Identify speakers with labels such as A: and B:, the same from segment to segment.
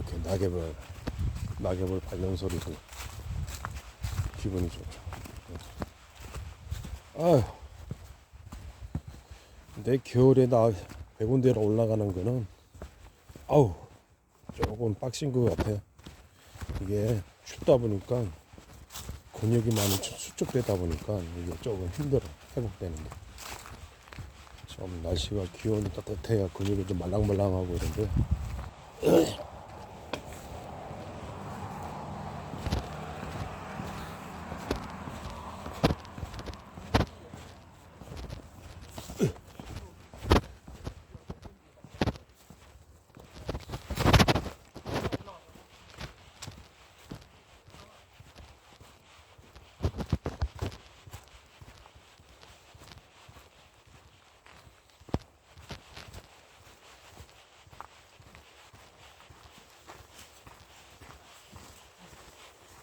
A: 이렇게 낙엽을 낙엽을 밟는 소리도 기분이 좋죠. 아휴, 내 겨울에 나 백운대로 올라가는 거는 아우 조금 빡신 것 같아. 이게 춥다 보니까 근육이 많이 수- 수축되다 보니까 이게 조금 힘들어 회복되는데. 좀 날씨가 기온이 따뜻해야 근육이 좀 말랑말랑하고 이런데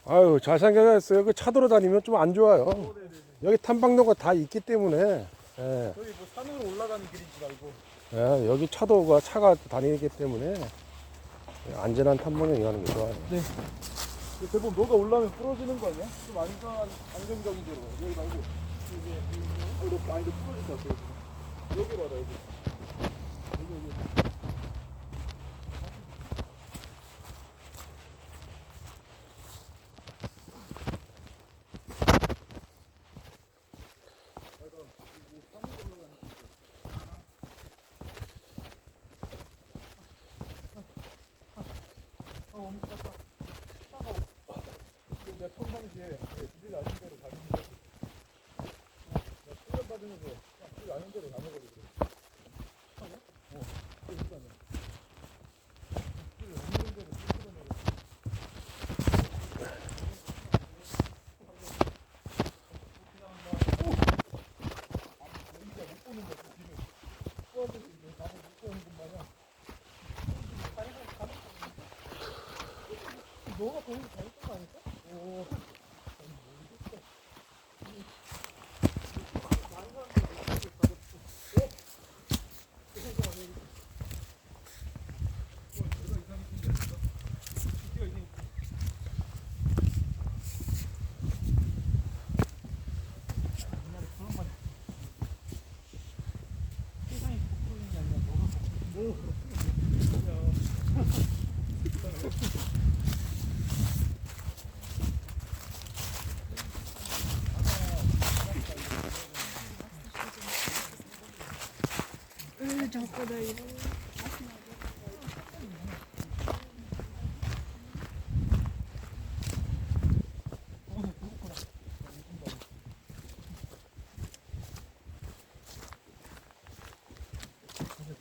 A: 아유 잘생겨졌어요. 그 차도로 다니면 좀 안 좋아요. 여기 탐방로가 다 있기 때문에 예,
B: 저희 뭐 산으로 올라가는 줄 알고
A: 예, 여기 차도가 차가 다니기 때문에 안전한 탐방로 가는 게 좋아요.
B: 대부분 너가 올라오면 부러지는 거 아니야? 좀 안전, 안정적인 데로 가. 여기 말고 여기 아, 이렇게 아니 부러질 것 같아 여기. 여기 봐라 여기 여기 여기 내가 평상시에 길 아는 대로 가는 거 내가 훈련 받으면서 길 아는 대로 가는 거거든 어, 그러니까 길 없는 대로 쭉 끌어내려 너가 거기서 잘했던 거 아닐까? 오.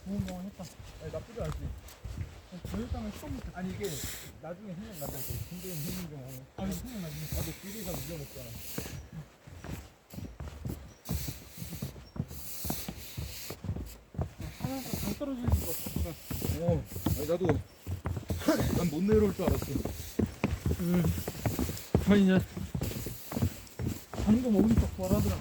B: 좋은 경험 했다. 아니, 나쁘지 않지. 저혈당을 처음 아니 이게 나중에 생각난다. 근데 힘든 경험. 아니 생각나지. 아, 근데 길이가 위험했잖아. 하나가 당 떨어지는 것 같아. 어, 아니 나도 난 못 내려올 줄 알았어. 음, 아니 이제 방금 오른쪽 뭐라더라.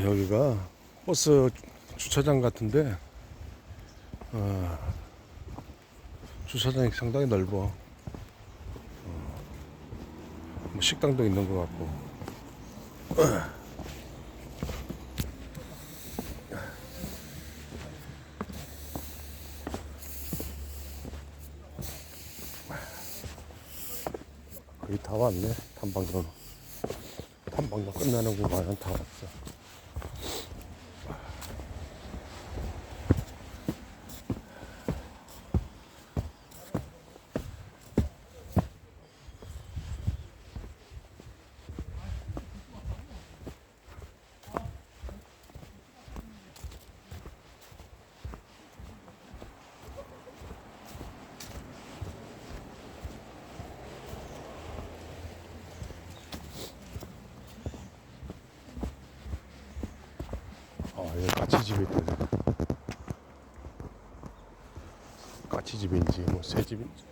A: 야 여기가 버스 주차장 같은데 어, 주차장이 상당히 넓어. 어, 뭐 식당도 있는 것 같고. 거의 다 왔네 탐방로. 탐방로 끝나는 구간은 다 왔어. 여기 까치집이 있거든. 까치집인지 뭐 새 집인지.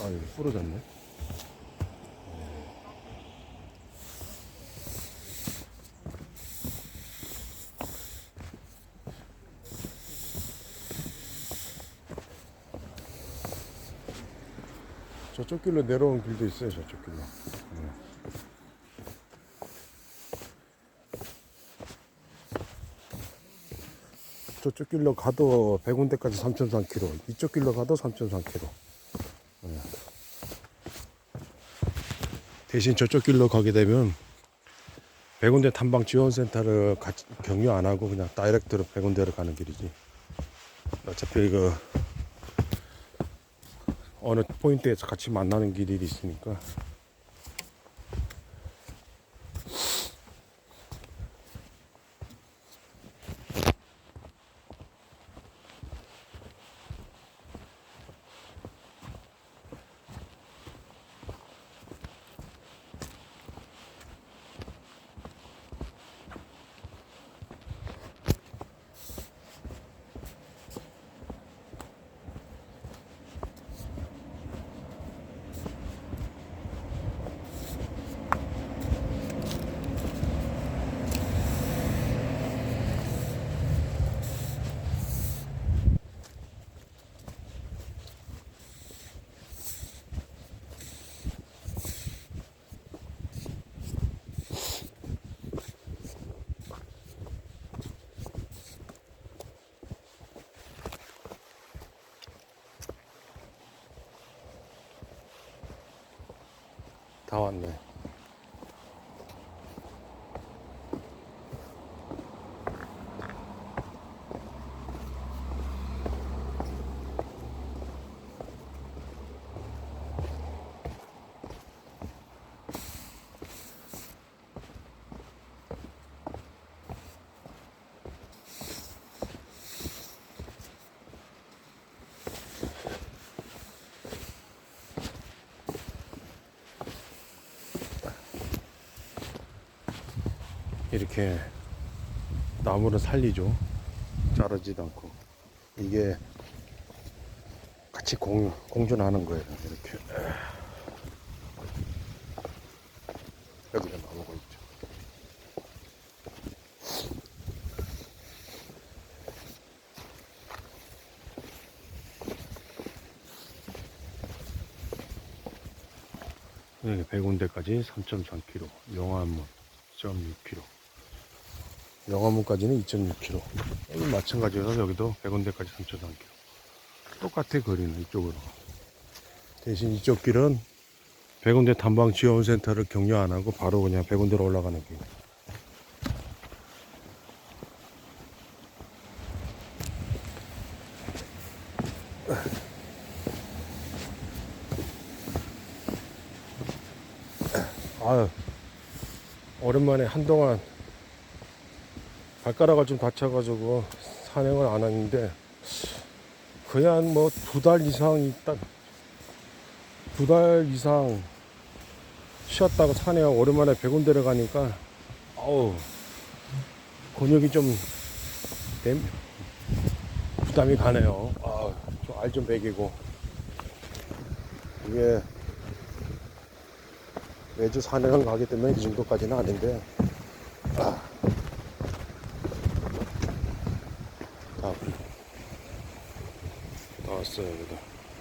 A: 아 여기 부러졌네. 저쪽 길로 내려온 길도 있어요. 저쪽 길로. 네. 저쪽 길로 가도 100군데까지 3.3km. 이쪽 길로 가도 3.3km. 네. 대신 저쪽 길로 가게 되면 100군데 탐방 지원센터를 같이 경유 안 하고 그냥 다이렉트로 100군데를 가는 길이지. 어차피 그 어느 포인트에서 같이 만나는 길이 있으니까 다 왔네. 이렇게 나무를 살리죠. 자르지도 않고. 이게 같이 공, 공존하는 거예요. 이렇게. 여기가 나무가 있죠. 여기 100군데까지 3.3km, 영암문 2.6km. 영화문까지는 2.6km. 여기 마찬가지로 여기도 100원대까지 3.3km. 똑같아 거리는 이쪽으로. 대신 이쪽 길은 100원대 탐방 지원센터를 격려 안 하고 바로 그냥 100원대로 올라가는 길. 아유, 오랜만에 한동안 발가락을 좀 다쳐가지고 산행을 안 하는데 그냥 뭐두 달 이상 있다. 두 달 이상 쉬었다가 산행 오랜만에 백운대를 가니까 아우 근육이 좀 댐- 부담이 가네요. 아, 좀알좀 배기고. 이게 매주 산행을 가기 때문에 이 정도까지는 아닌데 다, 다 왔어요, 여기도.